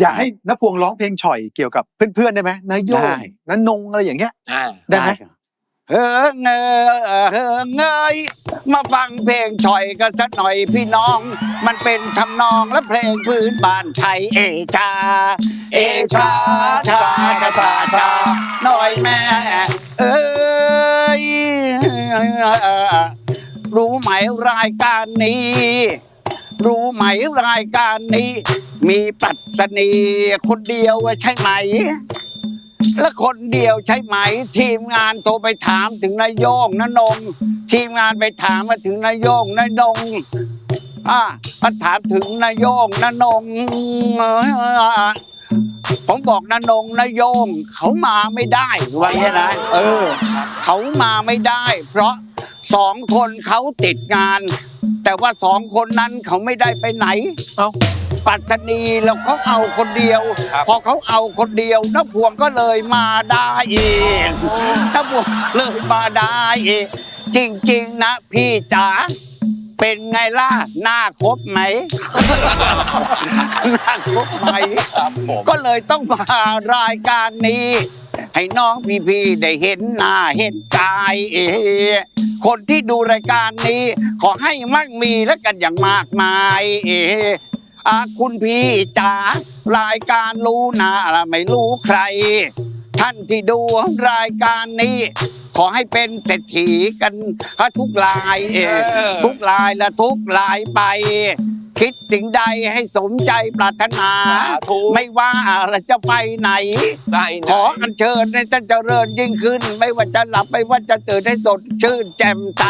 อยากให้นพวงร้องเพลงฉ่อยเกี่ยวกับเพื่อนๆได้ไหมนายโยงได้ นันนงอะไรอย่างเงี้ย อ่า ได้ไหม ครับเฮ้อเงอเฮ้อเงยมาฟังเพลงฉ่อยกันสักหน่อยพี่น้อง มันเป็นทำนองและเพลงพื้นบ้านไทยเอชา เอชาชาชาชาชาหน่อยแม่เอ้ยรู้ไหมรายการนี้ รู้ไหมรายการนี้ มีปรัชนีคนเดียวใช่ไหม และคนเดียวใช่ไหม ทีมงานโทรไปถามถึงนายโยงนนง ทีมงานไปถามมาถึงนายโยงนายนงอ่ามาถามถึงนายโยงนนงผมบอกนนงนายโยง เขามาไม่ได้ว่าอย่างนี้นะเออ เขามาไม่ได้ เพราะสองคนเขาติดงาน แต่ว่าสองคนนั้นเขาไม่ได้ไปไหน เอ้า ปัตตานีแล้วเขาเอาคนเดียว ครับ พอเขาเอาคนเดียวน้าพวงก็เลยมาได้เองน้าพวงเลยมาได้เองจริง ๆ นะพี่จ๋าเป็นไงล่ะหน้าครบไหม หน้าครบไหม ครับผมก็เลยต้องมารายการนี้ ให้น้องพี่ๆได้เห็นหน้าเห็นกายเอคนที่ดูรายการนี้ ขอให้มั่งมีและกันอย่างมากมายเออาคุณพี่จ๋ารายการรู้นะไม่รู้ใคร ท่านที่ดูรายการนี้ ขอให้เป็นเศรษฐีกันทุกรายเอทุกรายและทุกรายไป คิดสิ่งใดให้สมใจปรารถนาธุ ไม่ว่าเราจะไปไหนได้ขออัญเชิญให้ท่านเจริญยิ่งขึ้น ไม่ว่าจะหลับไม่ว่าจะตื่นให้สดชื่นแจ่มใส